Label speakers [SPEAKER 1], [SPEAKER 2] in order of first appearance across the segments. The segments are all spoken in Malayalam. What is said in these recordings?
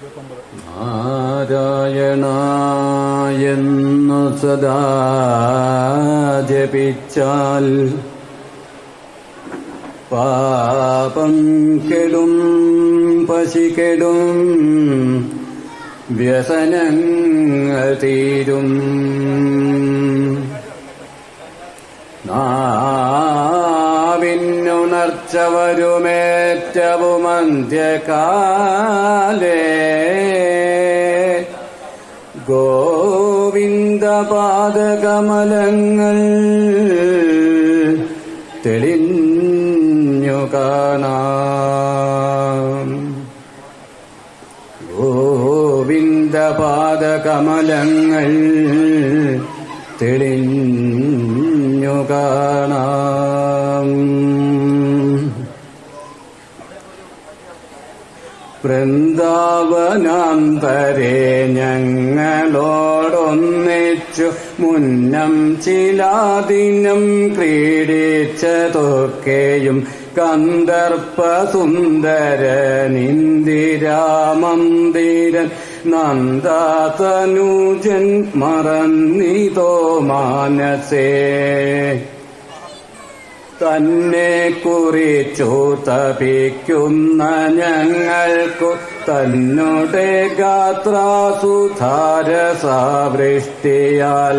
[SPEAKER 1] നാരായണായെന്നു സദാ ജപിച്ചാൽ പാപം കെടും പശി കെടും വ്യസനങ്ങൾ തീരും. നാവിന്നുണർച്ച വരുമേറ്റവും അന്ത്യകാലേ ഗോവിന്ദപാദകമലങ്ങൾ തെളിഞ്ഞു കാണാം. ഗോവിന്ദപാദകമലങ്ങൾ തെളിഞ്ഞു കാണാം. വൃന്ദാവനാന്തരെ ഞങ്ങളോടൊന്നിച്ചു മുന്നം ചിലാദിനം ക്രീഡിച്ചതൊക്കെയും കന്ദർപ്പ സുന്ദരനിന്ദിരാമന്ദിരൻ നന്ദാതനൂജൻ മറന്നിതോ മാനസേ. തന്നെ കുറിച്ചു തപിക്കുന്ന ഞങ്ങൾക്കു തന്നുടെ ഗാത്രാസുധാരസാവൃഷ്ടിയാൽ.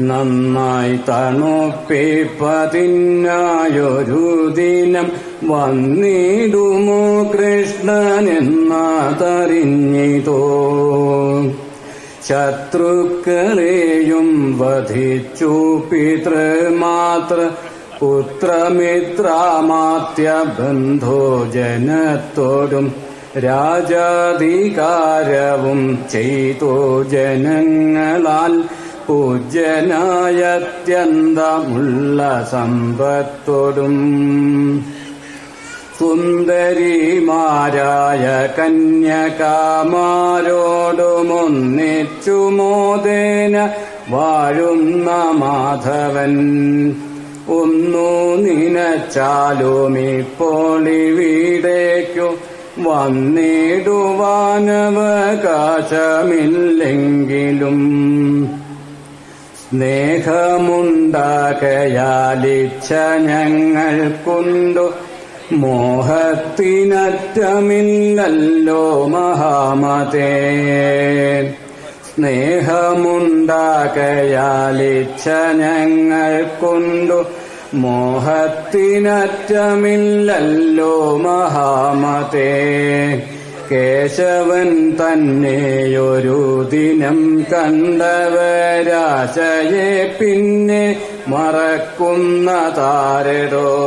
[SPEAKER 1] നന്നായി തണുപ്പിപ്പതിനായൊരു ദിനം വന്നിടുമോ കൃഷ്ണനെന്നതറിഞ്ഞിതോ ശത്രുക്കളെയും വധിച്ചു. പിതൃമാത്ര പുത്രമിത്രാമാത്യ ബന്ധോജനത്തോടും രാജാധികാരവും ചെയ്തു ജനങ്ങളാൽ പൂജ്യനായത്യന്തമുള്ള സമ്പത്തോടും. സുന്ദരിമാരായ കന്യകാമാരോടുമൊന്നിച്ചു മോദേന വാഴുന്ന മാധവൻ. ഒന്നു നിനച്ചാലും ഇപ്പോൾ വീടേക്കു വന്നിടുവാനവകാശമില്ലെങ്കിലും. സ്നേഹമുണ്ടാകയാലിച്ച ഞങ്ങൾക്കുണ്ടു മോഹത്തിനറ്റമില്ലല്ലോ മഹാമതേ. സ്നേഹമുണ്ടാകയാലിച്ച ഞങ്ങൾക്കുണ്ടു മോഹത്തിനറ്റമില്ലല്ലോ മഹാമതേ. കേശവൻ തന്നെയൊരു ദിനം കണ്ടവരാശയെ പിന്നെ മറക്കുന്ന താരടോ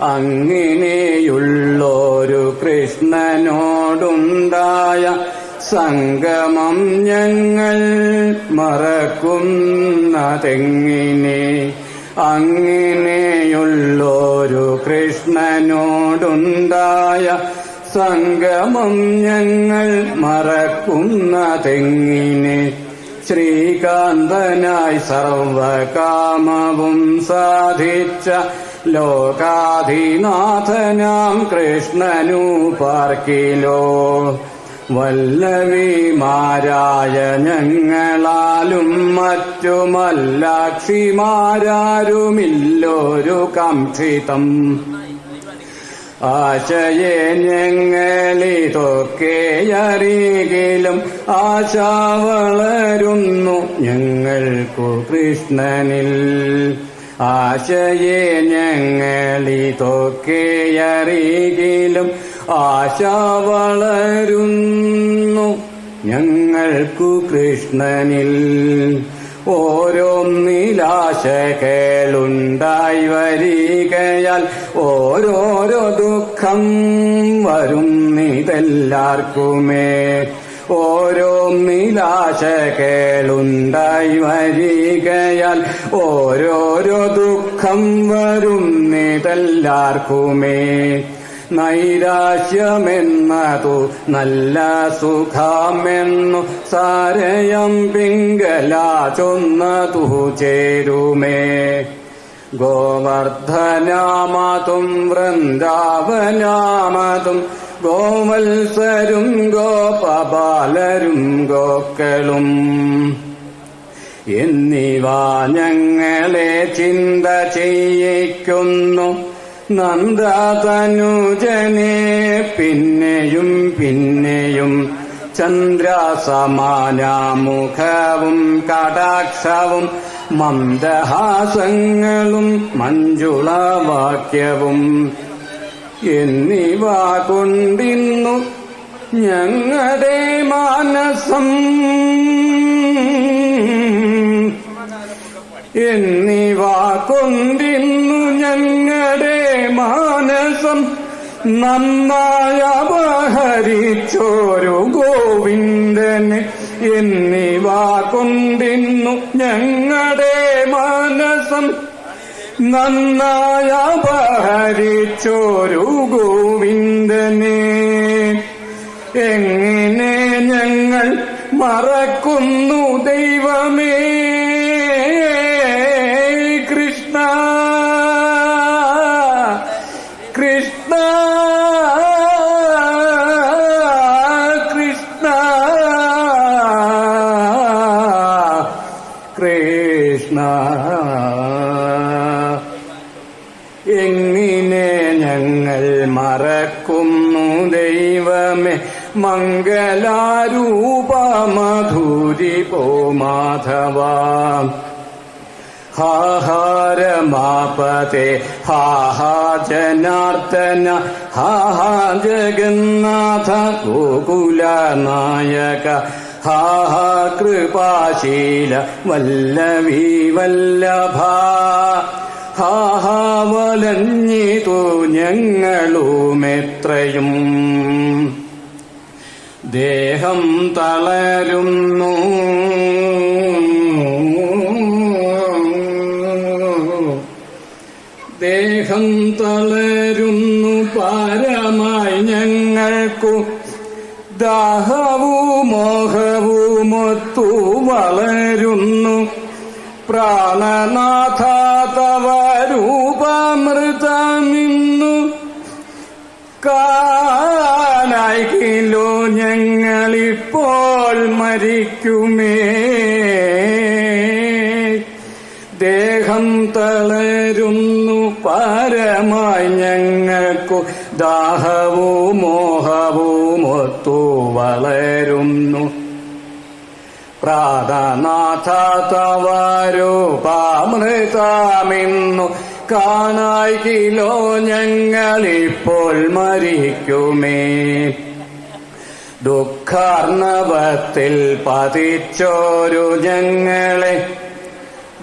[SPEAKER 1] അങ്ങനെയുള്ളൊരു കൃഷ്ണനോടുണ്ടായ സംഗമം ഞങ്ങൾ മറക്കുന്നതെങ്ങിനെ? അങ്ങനെയുള്ളൊരു കൃഷ്ണനോടുണ്ടായ സംഗമം ഞങ്ങൾ മറക്കുന്നതെങ്ങിനെ? ശ്രീകാന്തനായി സർവകാമവും സാധിച്ച ലോകാധിനാഥനാം കൃഷ്ണനു പാർക്കിലോ. വല്ലവിമാരായ ഞങ്ങളാലും മറ്റുമല്ലാക്ഷിമാരാരുമില്ലൊരു കാംക്ഷിതം ആശയെ ഞങ്ങളിതൊക്കെയറിയിലും ആശ വളരുന്നു ഞങ്ങൾക്കു കൃഷ്ണനിൽ. ആശയെ ഞങ്ങളി തൊക്കെയറിയിലും ആശ വളരുന്നു. ഞങ്ങൾക്കു കൃഷ്ണനിൽ ഓരോന്നിലാശകളുണ്ടായി വരികയാൽ ഓരോരോ ദുഃഖം വരുന്നിതെല്ലാർക്കുമേ. ഓരോ നിലാശകളുണ്ടായി വരികയാൽ ഓരോരോ ദുഃഖം വരും നിതല്ലാർക്കുമേ. നൈരാശ്യമെന്നതു നല്ല സുഖമെന്നു സാരയം പിങ്കലാചൊന്നതു ചേരുമേ. ഗോവർദ്ധനാമതും വൃന്ദാവനാമതും ഗോവത്സരും ഗോപബാലരും ഗോക്കളും. എന്നിവ ഞങ്ങളെ ചിന്ത ചെയ്യിക്കുന്നു. നന്ദതനുജനെ പിന്നെയും പിന്നെയും ചന്ദ്രസമാനാമുഖവും കടാക്ഷവും മന്ദഹാസങ്ങളും മഞ്ജുളവാക്യവും എന്നിവ കൊണ്ടിന്നു ഞങ്ങളുടെ മാനസം. എന്നിവ കൊണ്ടിന്നു ഞങ്ങളുടെ മാനസം. നന്നായ അപഹരിച്ചോരു ഗോവിന്ദന് എന്നിവ കൊണ്ടിന്നു ഞങ്ങളുടെ മാനസം. നന്നായ അപഹരിച്ചോരു ഗോവിന്ദനെ. എങ്ങനെ ഞങ്ങൾ മറക്കുന്നു ദൈവമേ? കൃഷ്ണ കൃഷ്ണ കൃഷ്ണ. കൃഷ്ണ എങ്ങനെ ഞങ്ങൾ മറക്കുന്നു ദൈവമേ. മംഗലാരൂപ മധുരി പോ മാധവ. ഹാഹാരമാപതേ ഹാഹാ ജനാർദ്ദന ഹാഹാ ജഗന്നാഥ ഗോകുലനായക. ഹാഹാ കൃപാശീല വല്ലവീ വല്ലഭ. ഹാഹാ വലഞ്ഞിതു ഞങ്ങളുമെത്രയും. ദേഹം തളരുന്നു. ദേഹം തളരുന്നു. പാരമായി ഞങ്ങൾക്കു ദാഹവും മോഹവുമൊത്തു വളരുന്നു. പ്രാണനാഥ തവ രൂപമൃതമിന്നു കാനായിക്കില്ലോ ഞങ്ങളിപ്പോൾ മരിക്കുമേ. ദേഹം തളരുന്നു പരമായി ഞങ്ങൾക്കു. ദാഹവും മോഹവും ഒത്തു വളരുന്നു. പ്രാതനാഥ തവരൂപാമൃതമിന്നു കാണായിക്കിലോ ഞങ്ങളിപ്പോൾ മരിക്കുമേ. ദുഃഖാർണവത്തിൽ പതിച്ചോരു ഞങ്ങളെ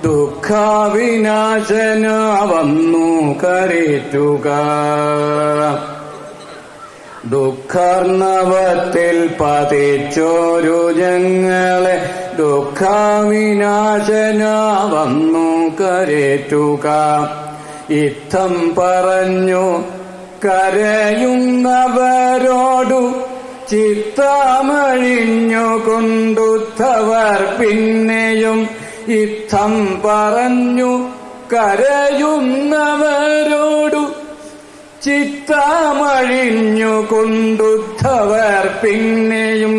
[SPEAKER 1] ദുഃഖവിനാശന വന്നു കരറ്റുക. ദുഃഖർണവത്തിൽ പതിച്ചോരു ഞങ്ങളെ ദുഃഖവിനാശന വന്നു കരറ്റുക. ഇത്തം പറഞ്ഞു കരയുന്നവരോടു ചിത്തമഴിഞ്ഞു കൊണ്ടുത്തവർ പിന്നെയും ഇത്തം പറഞ്ഞു കരയുന്നവരോടു ചിത്തമഴിഞ്ഞു കൊണ്ടുത്തവർ പിന്നെയും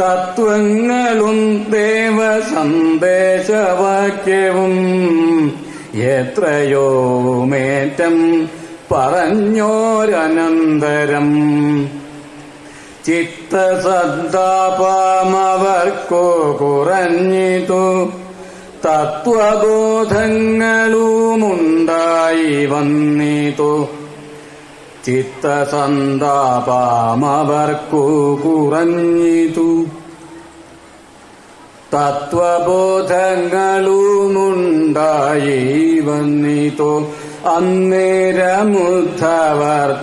[SPEAKER 1] തത്വങ്ങളും ദേവസന്ദേശവാക്യവും എത്രയോ മേറ്റം പറഞ്ഞോരനന്തരം. ചിത്തസദ്ദാപമവർക്കു കുറഞ്ഞിതു തത്വബോധങ്ങളുമുണ്ടായി വന്നിതു. ചിത്തസന്താപമവർക്കു കുറഞ്ഞിതു തത്വബോധങ്ങളുമുണ്ടായി വന്നിതു അന്നേരമുദ്ധവർ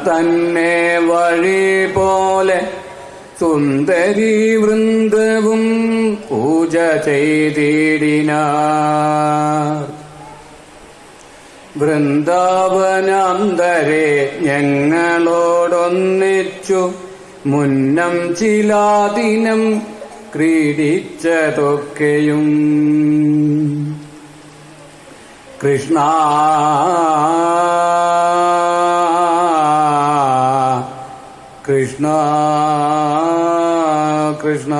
[SPEAKER 1] തന്നെ വഴി പോലെ സുന്ദരി വൃന്ദവും പൂജ ചെയ്തിടിനാർ. വൃന്ദാവനാന്തരെ ഞങ്ങളോടൊന്നിച്ചു മുന്നം ചിലാദിനം ക്രീഡിച്ചതൊക്കെയും. കൃഷ്ണ കൃഷ്ണ കൃഷ്ണ.